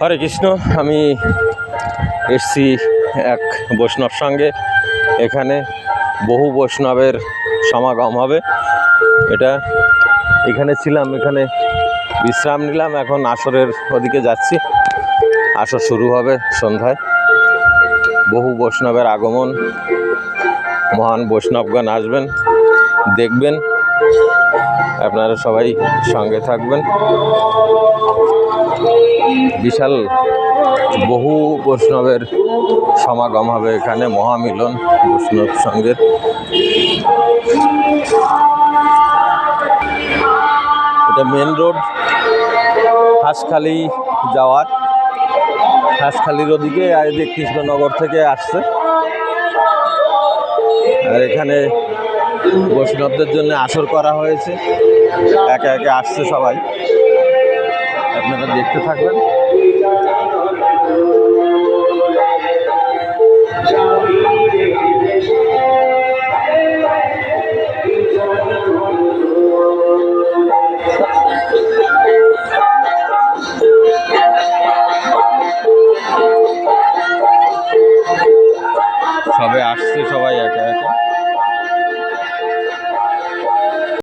হরে কৃষ্ণ, আমি এসছি এক বৈষ্ণব সঙ্গে। এখানে বহু বৈষ্ণবের সমাগম হবে। এটা এখানে ছিলাম, এখানে বিশ্রাম নিলাম, এখন আসরের ওদিকে যাচ্ছি। আসর শুরু হবে সন্ধ্যায়। বহু বৈষ্ণবের আগমন। মহান বৈষ্ণবগণ আসবেন, দেখবেন। আপনারা সবাই সঙ্গে থাকবেন। বিশাল বহু বৈষ্ণবের সমাগম হবে এখানে, মহামিলন বৈষ্ণব সঙ্গের এটা মেন রোড হাঁসখালি যাওয়ার। হাঁসখালির ওদিকে আর কৃষ্ণনগর থেকে আসছে। আর এখানে বৈষ্ণবদের জন্য আসর করা হয়েছে। একে একে আসছে সবাই। আপনারা দেখতে থাকবেন। সবে আসছে সব।